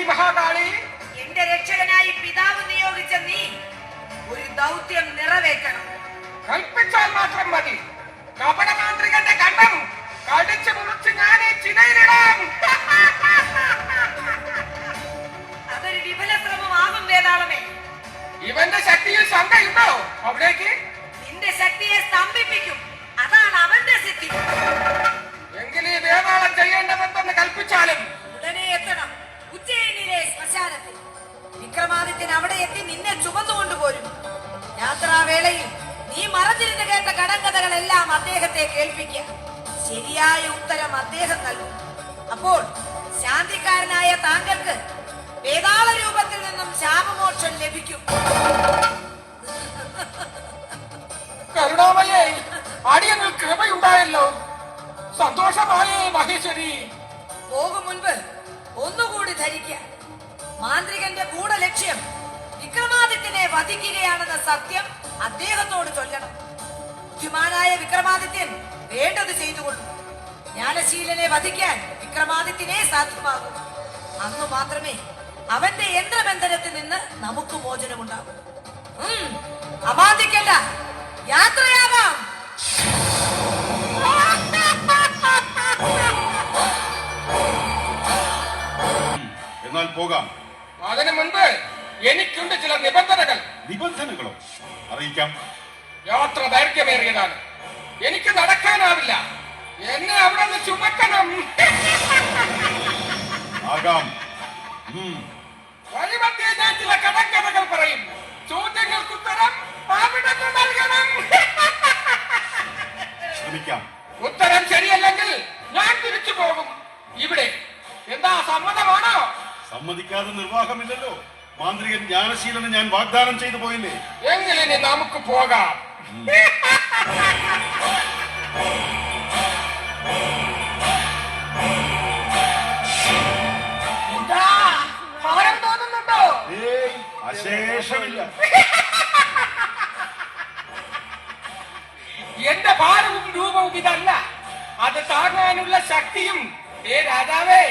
ദേവി മഹാകാളി. എന്റെ രക്ഷകനായി പിതാവ് നിയോഗിച്ച നീ ഒരു ദൗത്യം നിറവേറ്റണം. കൽപ്പിച്ചാൽ മാത്രം മതി. കപടമാന്ത്രികന്റെ കണ്ണം കടിച്ചു മുറിച്ച് ഞാൻ ഈ ചിതയിലിടാം. അതൊരു വിഫല ശ്രമമാകും വേതാളമേ ഇവന്റെ ശക്തിയിൽ ശങ്കയുണ്ടോ? അവിടേക്ക്. എത്തി നിന്നെ ചുമന്നുകൊണ്ടുപോരും യാത്രാവേളയിൽ നീ മറഞ്ഞിരുന്ന് കേട്ട കടങ്കഥകളെല്ലാം അദ്ദേഹത്തെ കേൾപ്പിക്കുക ശരിയായ ഉത്തരം അദ്ദേഹം നൽകും. അപ്പോൾ ശാന്തിക്കാരനായ താങ്കൾക്ക് വേതാള രൂപത്തിൽ നിന്നും ശാപമോക്ഷം ലഭിക്കും. കരുണാമയെ അടിയങ്ങൾ കൃപയുണ്ടായല്ലോ. സന്തോഷമായേ മഹേശ്വരി. പോകും മുൻപ് ഒന്നുകൂടി ധരിക്കുക മാന്ത്രികന്റെ ഗൂഢലക്ഷ്യം വധിക്കുകയാണെന്ന സത്യം അദ്ദേഹത്തോട് ചൊല്ലണം. ബുദ്ധിമാനായ വിക്രമാദിത്യൻ വേണ്ടത് ചെയ്തുകൊള്ളു. ജ്ഞാനശീലനെ വധിക്കാൻ വിക്രമാദിത്യനെ സാധ്യമാകും. അന്ന് മാത്രമേ അവന്റെ യന്ത്രബന്ധനത്തിൽ നിന്ന് നമുക്ക് മോചനമുണ്ടാകൂ. അബാധിക്കല്ല യാത്രയാവാം യാത്രയാകാം. എന്നാൽ പോകാം. അതിനു മുൻപ് എനിക്കുണ്ട് ചില നിബന്ധനകൾ. നിബന്ധനകളോ. അറിയിക്കാം. യാത്ര ദൈർഘ്യമേറിയതാണ്. എനിക്ക് നടക്കാനാവില്ല. എന്നെ അവിടെ നിന്ന് ചുമക്കണം. ആകാം. വഴിമധ്യേ ഞാൻ ചില കടങ്കഥകൾ പറയും. ചോദ്യങ്ങൾക്ക് ഉത്തരം അവിടെ നിന്ന് നൽകണം. ശ്രമിക്കാം. ഉത്തരം ശരിയല്ലെങ്കിൽ ഞാൻ തിരിച്ചു പോകും. ഇവിടെ. എന്താ സമ്മതമാണോ? സമ്മതിക്കാതെ നിർവാഹമില്ലല്ലോ. മാന്ത്രികൻ ജ്ഞാനശീലന് ഞാൻ വാഗ്ദാനം ചെയ്തു പോയില്ലേ? എങ്കിലിനി നമുക്ക് പോകാം. തോന്നുന്നുണ്ടോ? ഏയ് അശേഷമില്ല. എന്റെ ഭാരവും രൂപവും ഇതല്ല. അത് താങ്ങാനുള്ള ശക്തിയും ഏ രാജാവേ